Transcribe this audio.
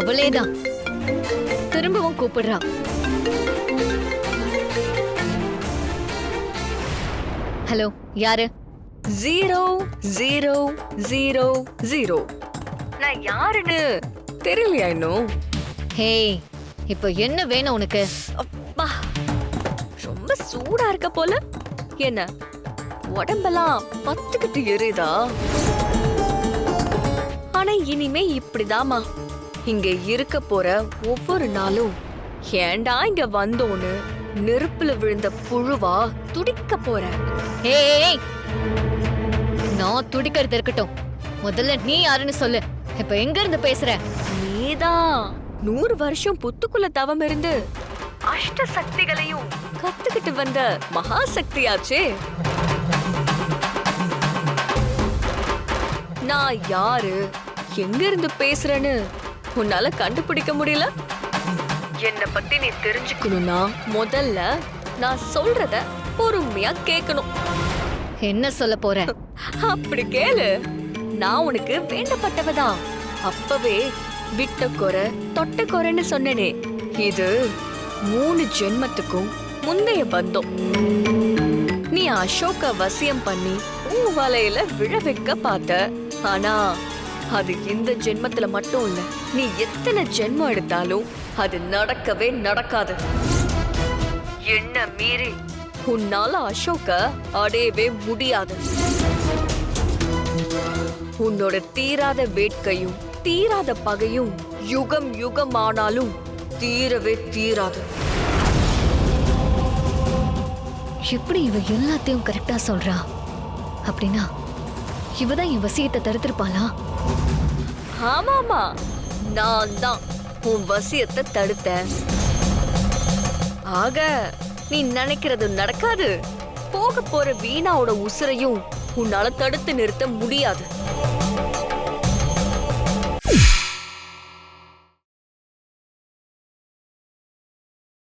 அவளேதான். திரும்பவும் கூப்பிடுறா. ஹலோ யாரு? Zero zero zero zero. நான் யாருன்னு தெரியலையா இன்னும்? ஹே இப்போ என்ன வேணும் உனக்கு? அப்பா ரொம்ப சூடா இருக்க போல. என்ன உடம்பெல்லாம் பத்துக்கிட்டு எரியுதா? ஆனா இனிமே இப்படிதாம்மா. இங்க இருக்க போற ஒவ்வொரு நாளும் ஏன்டா இங்க வந்தோன்னு நெருப்புல விழுந்த புழுவா துடிக்க போற. ஏய் நான் துடிக்கிறது இருக்கட்டும். முதல்ல நீ யாருன்னு சொல்லு. இப்ப எங்க இருந்து பேசுற? நீதான். நூறு வருஷம் புத்துக்குள்ள தவம் இருந்து அஷ்ட சக்திகளையும் கத்துக்கிட்டு வந்த மகா சக்தியாச்சே நான் யாரு? எங்க இருந்து பேசுறேன்னு உன்னால கண்டுபிடிக்க முடியல? என்ன பத்தி நீ தெரிஞ்சுக்கணும்னா முதல்ல நான் சொல்றத பொறுமையா கேட்கணும் என்ன சொல்ல போற? அப்படி கேளு. நான் உனக்கு வேண்டப்பட்டவதான் அப்பவே விட்ட குறை தொட்ட குறைன்னு சொன்னனே. இது மூணு ஜென்மத்துக்கும் முந்தைய பந்தம். நீ அசோக வசியம் பண்ணி உன் வலையில விழ வைக்க பார்த்த. ஆனா அது இந்த ஜென்மத்துல மட்டும் இல்ல நீ எத்தனை ஜென்மம் எடுத்தாலும் அது நடக்கவே நடக்காது. என்ன மீறி? உன்னால அசோக அடையவே முடியாது. உன்னோட தீராத வேட்கையும் தீராத பகையும் யுகம் யுகம் ஆனாலும் தீரவே தீராது. எப்படி இவ எல்லாத்தையும் கரெக்டா சொல்றா? அப்படின்னா இவதான் என் வசியத்தை தடுத்திருப்பாளா? ஆமாமா நான் தான் உன் வசியத்தை தடுத்தேன். ஆக நீ நினைக்கிறது நடக்காது. போக போற வீணாவோட உசுரையும் உன்னால தடுத்து நிறுத்த முடியாது.